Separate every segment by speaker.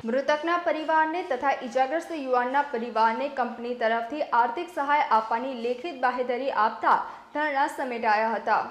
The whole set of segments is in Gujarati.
Speaker 1: મૃતકના પરિવારને તથા ઇજાગ્રસ્ત યુવાનના પરિવારને કંપની તરફથી આર્થિક સહાય આપવાની લેખિત બાહેધરી આપતા ધરણા સમેટાયા હતા.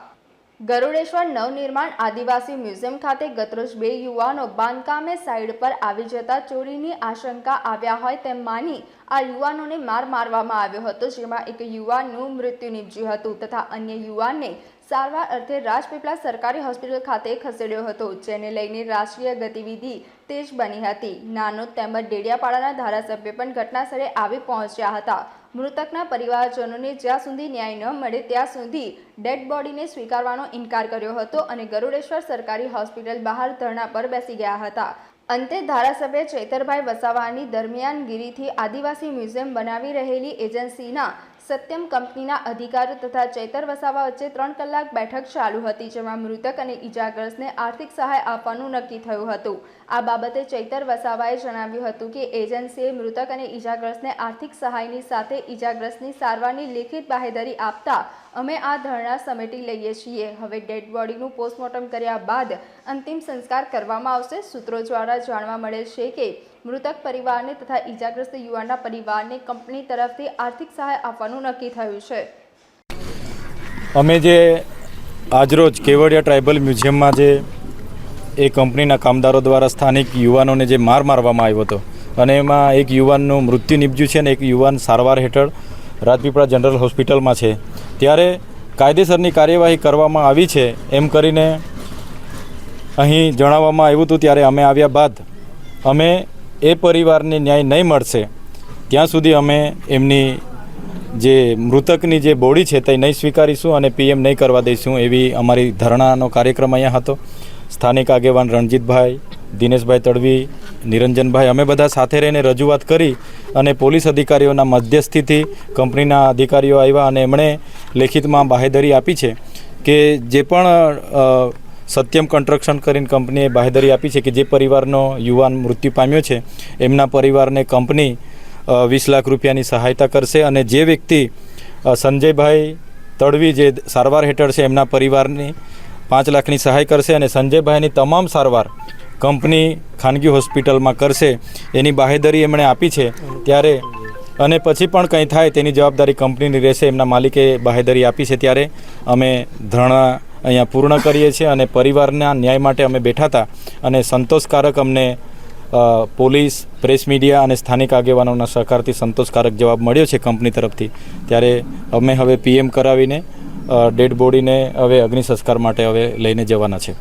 Speaker 1: ગરુડેશ્વર નવનિર્માણ આદિવાસી મ્યુઝિયમ ખાતે ગતરોજ બે યુવાનો બાંધકામે સાઈડ પર આવી જતા ચોરીની આશંકા આવ્યા હોય તેમ માની આ યુવાનોને માર મારવામાં આવ્યો હતો, જેમાં એક યુવાનનું મૃત્યુ નીપજ્યું હતું તથા અન્ય યુવાનને સારવાર અર્થે રાજપીપળા સરકારી હોસ્પિટલ ખાતે ખસેડ્યો હતો, જેને લઈને રાષ્ટ્રીય ગતિવિધિ તેજ બની હતી. નાનો તેમજ ડેડિયાપાડાના ધારાસભ્ય પણ ઘટનાસ્થળે આવી પહોંચ્યા હતા. મૃતકના પરિવારજનોને જ્યાં સુધી ન્યાય ન મળે ત્યાં સુધી ડેડ બોડીને સ્વીકારવાનો ઇનકાર કર્યો હતો અને ગરુડેશ્વર સરકારી હોસ્પિટલ બહાર ધરણા પર બેસી ગયા હતા. અંતે ધારાસભ્ય ચૈતરભાઈ વસાવાની દરમિયાનગીરીથી આદિવાસી મ્યુઝિયમ બનાવી રહેલી એજન્સીના સત્યમ કંપનીના અધિકારીઓ તથા ચૈતર વસાવા વચ્ચે ત્રણ કલાક બેઠક ચાલુ હતી, જેમાં મૃતક અને ઇજાગ્રસ્તને આર્થિક સહાય આપવાનું નક્કી થયું હતું. આ બાબતે ચૈતર વસાવાએ જણાવ્યું હતું કે, એજન્સીએ મૃતક અને ઈજાગ્રસ્તને આર્થિક સહાયની સાથે ઈજાગ્રસ્તની સારવારની લેખિત બાહેધરી આપતા અમે આ ધરણા સમેટી લઈએ છીએ. હવે ડેડ બોડીનું પોસ્ટમોર્ટમ કર્યા બાદ અંતિમ સંસ્કાર કરવામાં આવશે સૂત્રો દ્વારા જાણવા મળે છે કે મૃતક પરિવારને તથા ઈજાગ્રસ્ત યુવાનના પરિવારને કંપની તરફથી આર્થિક સહાય આપવાનું નક્કી થયું છે.
Speaker 2: અમે જે આજરોજ કેવડિયા ટ્રાઇબલ મ્યુઝિયમમાં જે એ કંપનીના કામદારો દ્વારા સ્થાનિક યુવાનોને જે માર મારવામાં આવ્યો હતો અને એમાં એક યુવાનનું મૃત્યુ નીપજ્યું છે અને એક યુવાન સારવાર હેઠળ રાજપીપળા જનરલ હોસ્પિટલમાં છે. ત્યારે કાયદેસરની કાર્યવાહી કરવામાં આવી છે એમ કરીને અહીં જણાવવામાં આવ્યું હતું ત્યારે અમે આવ્યા બાદ અમે એ પરિવારને ન્યાય નહીં મળશે. ત્યાં સુધી અમે એમની જે મૃતકની જે બોડી છે તે નહીં સ્વીકારીશું અને પીએમ નહીં કરવા દઈશું એવી અમારી ધરણાનો કાર્યક્રમ અહીંયા હતો. સ્થાનિક આગેવાન રણજીતભાઈ, દિનેશભાઈ તડવી, નિરંજનભાઈ અમે બધા સાથે રહીને રજૂઆત કરી અને પોલીસ અધિકારીઓના મધ્યસ્થીથી કંપનીના અધિકારીઓ આવ્યા અને એમણે લેખિતમાં બાહેધરી આપી છે કે જે પણ સત્યમ કન્સ્ટ્રક્શન કરીને કંપનીએ બાહેધરી આપી છે કે જે પરિવારનો યુવાન મૃત્યુ પામ્યો છે, એમના પરિવારને કંપની વીસ લાખ રૂપિયાની સહાયતા કરશે અને જે વ્યક્તિ સંજયભાઈ તડવી જે સારવાર હેઠળ છે, એમના પરિવારની પાંચ લાખની સહાય કરશે અને સંજયભાઈની તમામ સારવાર કંપની ખાનગી હોસ્પિટલમાં કરશે, એની બાહેધરી એમણે આપી છે. ત્યારે અને પછી પણ કંઈ થાય તેની જવાબદારી કંપનીની રહેશે, એમના માલિકે બાહેધરી આપી છે. ત્યારે અમે ધરણા અહીંયા પૂર્ણ કરીએ છીએ અને પરિવારના ન્યાય માટે અમે બેઠા હતા અને સંતોષકારક અમને પોલીસ, પ્રેસ મીડિયા અને સ્થાનિક આગેવાનોના સહકારથી સંતોષકારક જવાબ મળ્યો છે કંપની તરફથી. ત્યારે અમે હવે પીએમ કરાવીને ડેડ બોડીને હવે અગ્નિ સંસ્કાર માટે હવે લઈને જવાના છે.